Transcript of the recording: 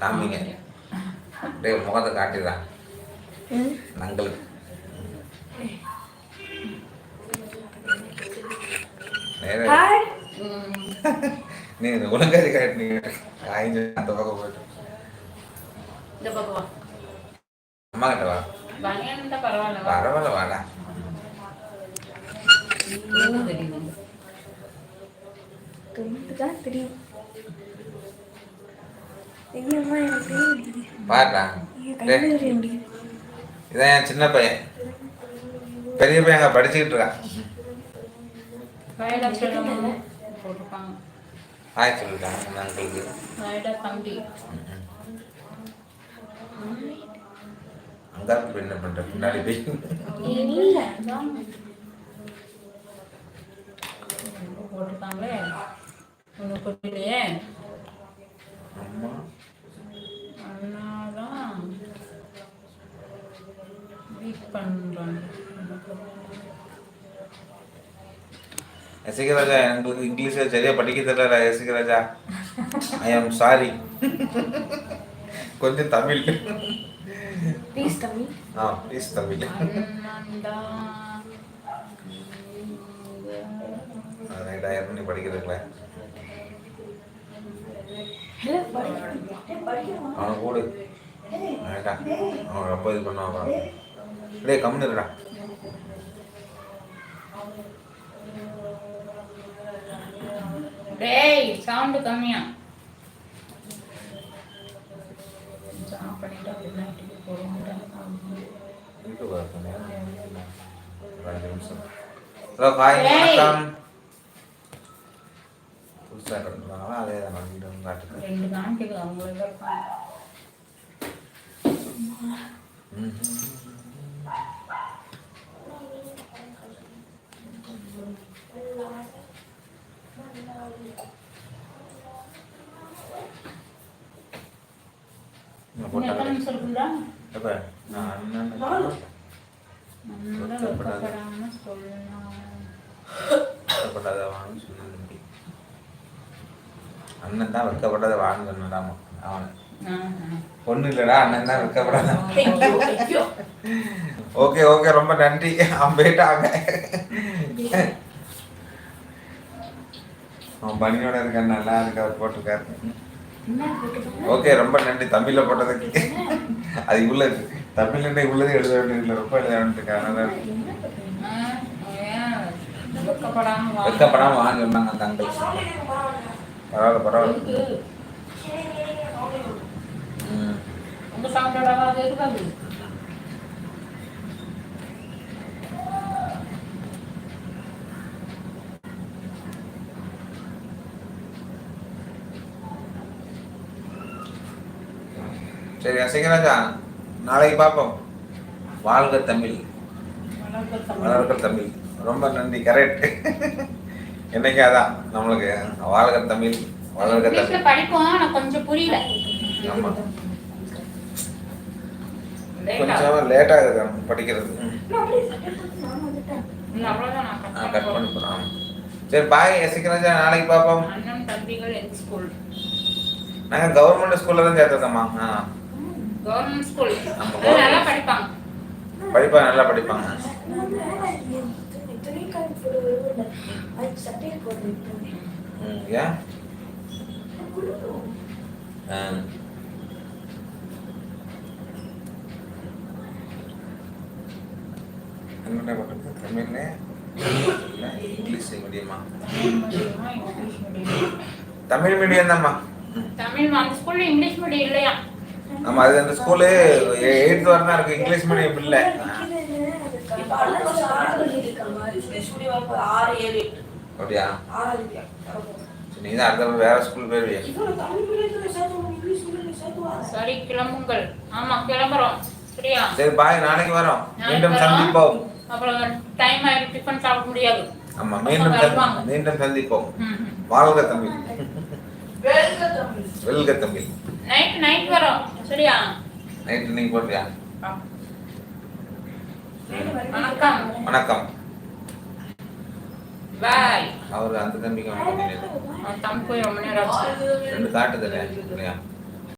காமிங்க. டேய் முகத்தை காட்டிடுறான் நங்களுக்கு நீ காட்டினீங்க காய்ஞ்சு அந்த பக்கம் போயிட்டு. அம்மா கிட்ட வா. பரவாயில்ல வாடா. தெரியும்? பாருடா. இதான் என் சின்ன பையன். பெரிய பையன் அங்கே படிச்சுக்கிட்டு இருக்கான். ஹாய் சொல்லிட்டாங்க. அங்கிளுக்கு. அங்கே போய் என்ன பண்ணுற பின்னாடி போய். போட்டிருக்காங்களே. ஒன்று புரியலையே? எசிக ராஜா எங்களுக்கு இங்கிலீஷ் சரியா படிக்க தெரியல எசிக ராஜா. ஐ ஆம் சாரி கொஞ்சம் Tamil. Please Tamil. Ah please Tamil. ரெண்டாயிரம் படிக்கிறேன் படிக்கிறேன் அவனை கூடு. வேண்டாம் அவன் ரொம்ப இது பண்ணுவான் டேய் கம்முன்னு இருடா டேய் சவுண்டு கம்மியா. Hello hi. வணக்கம். புதுசாக அதே தான் ரெண்டு காமிக்குது அவங்க அண்ணன் தான் வெக்கப்படாத வான்னு அவன். ஆஹா. பொண்ணு இல்லடா அண்ணன் தான் வெக்கப்படாத. ஓகே ஓகே ரொம்ப நன்றி. அவன் போயிட்டாங்க அவன் பனியோட இருக்கான் நல்லா இருக்கு அவர் போட்டிருக்காரு? ஓகே ரொம்ப நன்றி. தமிழ்ல போட்டதுக்கு அது இருக்கு. தமிழ்ல இவ்வளவு எழுத வேண்டியது ரொம்ப எழுத வேண்டியிருக்காங்க ஆ, ஏன் வெக்கப்படாம வா. வெக்கப்படாம வாங்க சொன்னாங்க அந்த அங்கிள் பரவாயில்ல பரவாயில்ல. இருக்கு. ம். சரி அசிங்கராஜா நாளைக்கு பார்ப்போம். வாழ்க தமிழ். வளர்க்க தமிழ். வளர்க்க ரொம்ப நன்றி கரெக்ட் என்னைக்கு அதான் நம்மளுக்கு? வாழ்க தமிழ் வளர்க இங்கிலீஷ்ல தமிழ். படிப்போம் கொஞ்சம் புரியல. ஆமா. லேட்டா. கொஞ்சம் லேட்டாக இருக்கு படிக்கிறது. கட் பண்ண. போகிறோம் சரி பாய் எசிக்கராஜா நாளைக்கு பார்ப்போம். நாங்கள் கவர்மெண்ட் ஸ்கூலில் தான் சேர்த்துருக்கோம்மா. ஆ. கவர்மெண்ட் ஸ்கூல் ஆமா, நல்லா படிப்பாங்க படிப்பாங்க நல்லா படிப்பாங்க நான் வந்து துணி- துணிக்காய் போட்டு வருவேன் அது சட்டையை போட்டு விட்டேன் ம் ஏன் ஆ என்ன பண்ணுறது தமிழ்ல இல்லை இங்கிலீஷ் மீடியமா இங்கிலீஷ் மீடியம் தமிழ் மீடியம் தான்மா ம். தமிழ் அந்த ஸ்கூல்ல இங்கிலீஷ் மீடியம் இல்லையா ஆமா அது அந்த ஸ்கூலு எயித்து வரை தான் இருக்கு. இங்கிலீஷ் மீடியம் இல்லை. அப்படியா? நீ தான் அடுத்த வேற ஸ்கூல் போயிருவியா. சரி கிளம்புங்கள். ஆமா கிளம்புறோம். சரியா? சரி பாய் நாளைக்கு வரோம். மீண்டும். சந்திப்போம். அப்புறம் டைம் ஆயிடும் டிஃபன் சாப்பிட முடியாது. ஆமா மீண்டும். மீண்டும் சந்திப்போம். வாழ்க தமிழ் வேல்க தமிழ் வெல்க தமிழ் நைட் நைட் வரோம். சரியா? நைட்டு நீங்க போடுறியா வணக்கம். வணக்கம். பாய். அவர் அந்த தம்பிக்கு வணக்கம். தம்பி போய் ரொம்ப நேரம் ரெண்டு காட்டுதலே இல்லையா?